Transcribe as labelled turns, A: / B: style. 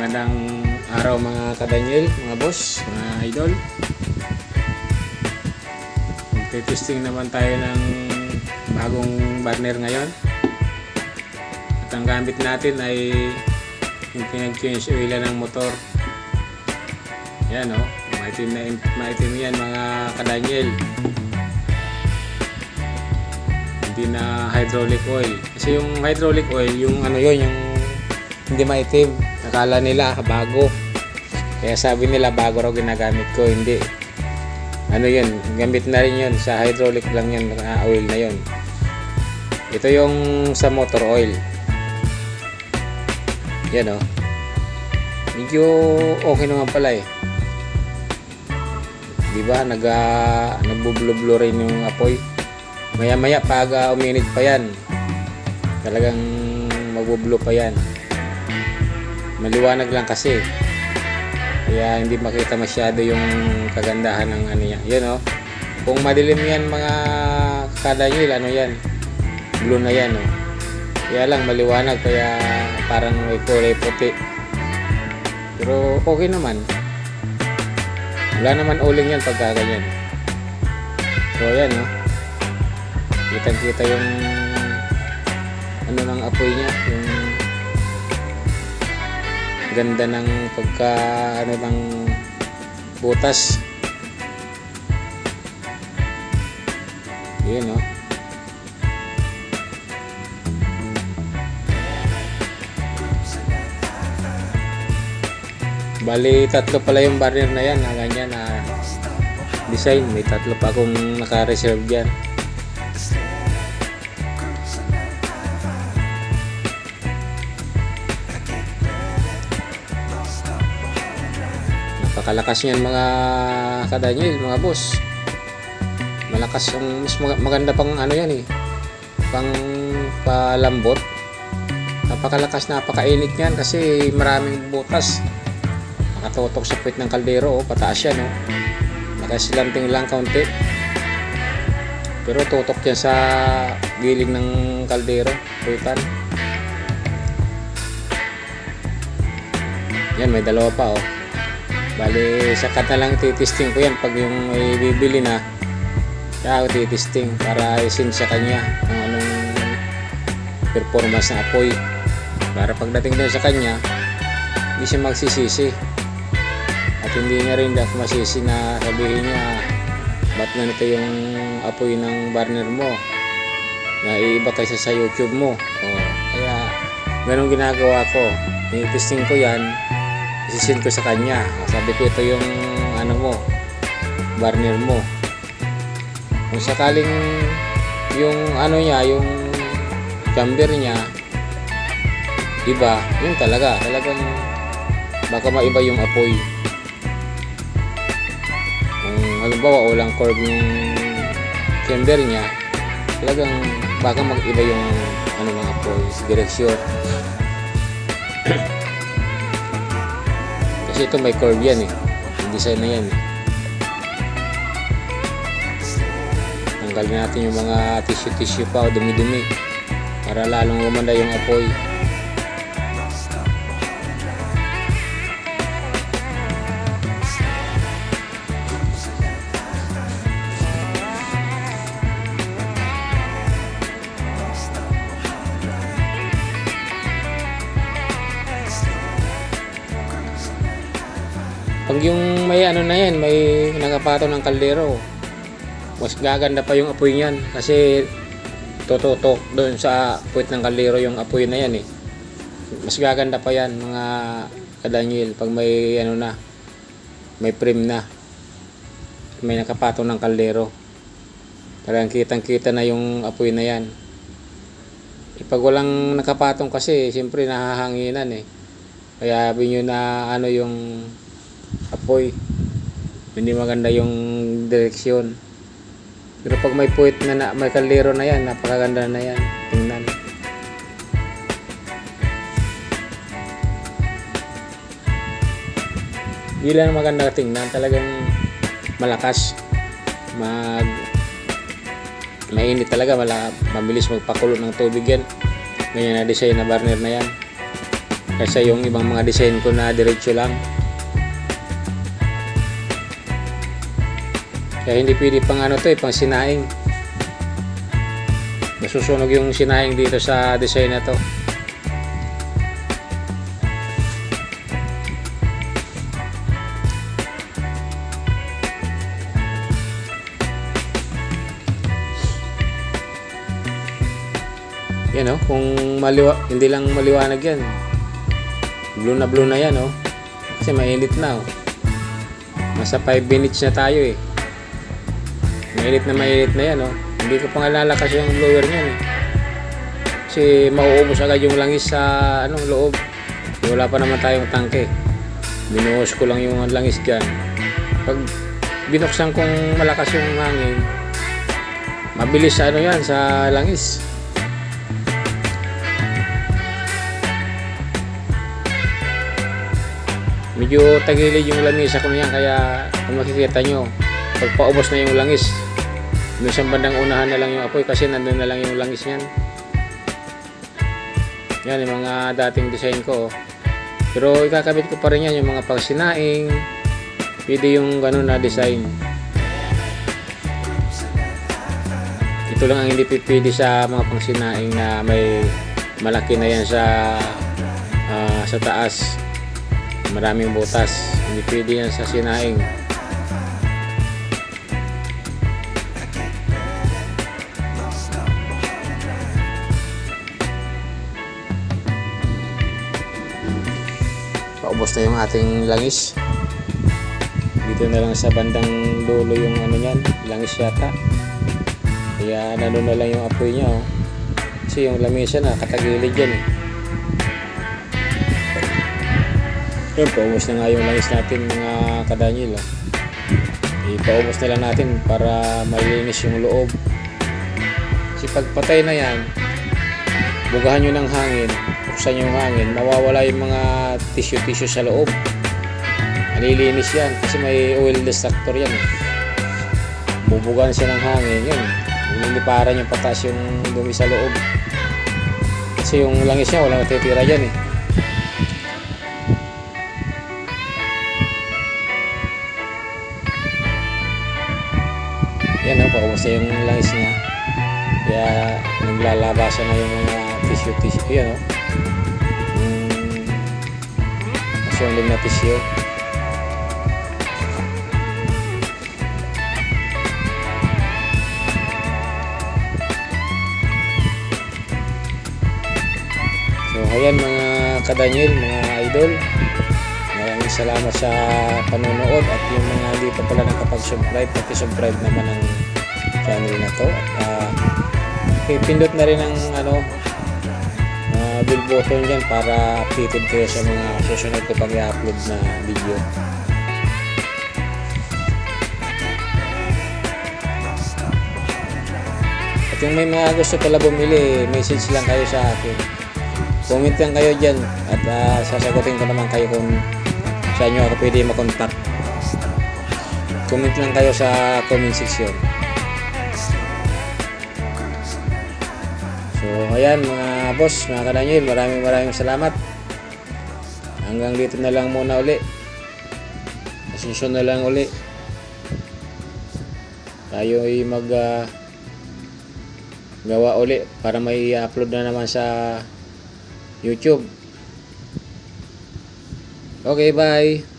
A: Magandang araw mga kadanyel, mga boss, mga idol. Magte-testing naman tayo ng bagong burner ngayon. At ang gamit natin ay yung pinag-change oil ng motor. Yan o, oh, maitim, na, maitim yan mga kadanyel. Hindi na hydraulic oil. Kasi yung hydraulic oil, yung ano yun, yung hindi maitim. Akala nila bago. Kaya sabi nila bago raw ginagamit ko. Hindi. Ano yun, gamit na rin yun. Sa hydraulic lang yun, na oil na yun. Ito yung sa motor oil. Yan o. Oh. Medyo okay naman pala eh. Di ba? Nag, uh, nagbublo-blo rin yung apoy. Maya-maya pag uh, uminit pa yan, talagang magbublo pa yan. Maliwanag lang kasi. Kaya hindi makita masyado yung kagandahan ng ano yan. Yun oh. Kung madilim yan mga kadanyil, ano yan? Blue na yan oh. Kaya lang maliwanag kaya parang may kulay puti. Pero okay naman. Wala naman uling yan pagka ganyan. So ayan oh. Kitang kita yung ano ng apoy niya, yung ganda ng pagka ano ng butas. Yun oh. Bali, tatlo pala yung barrier na yan, na ganyan na design. May tatlo pa akong naka-reserve dyan. Napakalakas niyan mga kadanyil, mga boss. Malakas ang mas mag- maganda pang ano yan eh. Pang palambot. Napakalakas, napakainit niyan kasi maraming butas. Nakatutok sa puwit ng kaldero, oh, pataas yan, oh. Nakasilanting lang kaunti. Pero tutok yan sa giling ng kaldero, puwitan. Yan, may dalawa pa, oh. Bali, sakat na lang titisting ko yan pag yung may bibili na. Kaya ako titisting para isin sa kanya kung anong performance ng apoy. Para pagdating doon sa kanya, hindi siya magsisisi. At hindi niya rin dapat masisi na sabihin niya, ba't ganito yung apoy ng burner mo? Na iiba kaysa sa YouTube mo. O, kaya, ganun ginagawa ko. Titisting ko yan, isisin ko sa kanya. Sabi ko ito yung ano mo, burner mo. Kung sakaling yung ano niya, yung camber niya, iba, yun talaga. Talagang baka maiba yung apoy. Kung halimbawa walang curve yung camber niya, talagang baka mag-iba yung ano ng apoy, direksyon. Kasi ito may curve yan eh. Design na yan eh. Tanggalin natin yung mga tissue-tissue pa o dumi-dumi para lalong gumanda yung apoy. Pag yung may ano na yan, may nakapato ng kaldero, mas gaganda pa yung apoy niyan kasi tututok doon sa puwit ng kaldero yung apoy na yan eh. Mas gaganda pa yan mga kadanyil pag may ano na, may frame na. May nakapatong ng kaldero. Talagang kitang kita na yung apoy na yan. Eh, pag walang nakapatong kasi, siyempre nahahanginan eh. Kaya sabi nyo na ano yung apoy. Hindi maganda yung direksyon. Pero pag may puwit na, na may kaldero na yan, napakaganda na yan. Tingnan. Hindi lang maganda tingnan, talagang malakas. Mag mainit talaga, mala, mabilis magpakulo ng tubig yan. Ganyan na design na burner na yan. Kaysa yung ibang mga design ko na diretso lang. Kaya hindi pwede pang ano to eh, pang sinaing. Nasusunog yung sinaing dito sa design na to. Yan oh, kung maliwa, hindi lang maliwanag yan. Blue na blue na yan oh. Kasi mainit na oh. Nasa 5 minutes na tayo eh. Mainit na mainit na yan oh. Hindi ko pa nga yung blower niyan eh. Kasi mauubos agad yung langis sa ano, loob. Wala pa naman tayong tangke. Binuhos ko lang yung langis dyan. Pag binuksan kong malakas yung hangin, mabilis sa ano yan, sa langis. Medyo tagilid yung lamisa ko na yan kaya kung makikita nyo pag paubos na yung langis doon sa bandang unahan na lang yung apoy kasi nandun na lang yung langis yan yan yung mga dating design ko oh. pero ikakabit ko pa rin yan yung mga pagsinaing pwede yung ganun na design. Ito lang ang hindi pwede sa mga pangsinaing na may malaki na yan sa ah, sa taas. Maraming butas. Hindi pwede yan sa sinaing paubos na yung ating langis dito na lang sa bandang dulo yung ano yan langis yata kaya nano na lang yung apoy niya oh. kasi yung lamisa na katagilid yan eh Yun, paubos na nga yung langis natin mga kadanyil. Oh. Ipaubos na lang natin para malinis yung loob. Kasi pag patay na yan, bugahan nyo ng hangin, buksan nyo yung hangin, mawawala yung mga tissue-tissue sa loob. Malilinis yan kasi may oil destructor yan. Eh. Bubugahan siya ng hangin, yun. Niliparan yung patas yung dumi sa loob. Kasi yung langis niya, walang natitira dyan eh. Yan o, paubos na yung langis niya. Kaya naglalabasan na yung mga tissue tissue. Yan o. Yung nasunog na tissue. So ayan mga kadanyil, mga idol. Maraming salamat sa panonood at yung mga hindi pa pala nakapag-subscribe, pati-subscribe naman ang channel na to. At uh, pindot na rin ang ano, uh, bell button dyan para updated kayo sa mga susunod ko pang i-upload na video. At yung may mga gusto pala bumili, message lang kayo sa akin. Comment lang kayo dyan at uh, sasagutin ko naman kayo kung saan nyo ako pwede makontak. Comment lang kayo sa comment section. So, ayan mga boss, mga kananyil, maraming maraming salamat. Hanggang dito na lang muna uli. Susunod na lang uli. Tayo ay mag ah, gawa uli para may upload na naman sa YouTube. Okay, bye.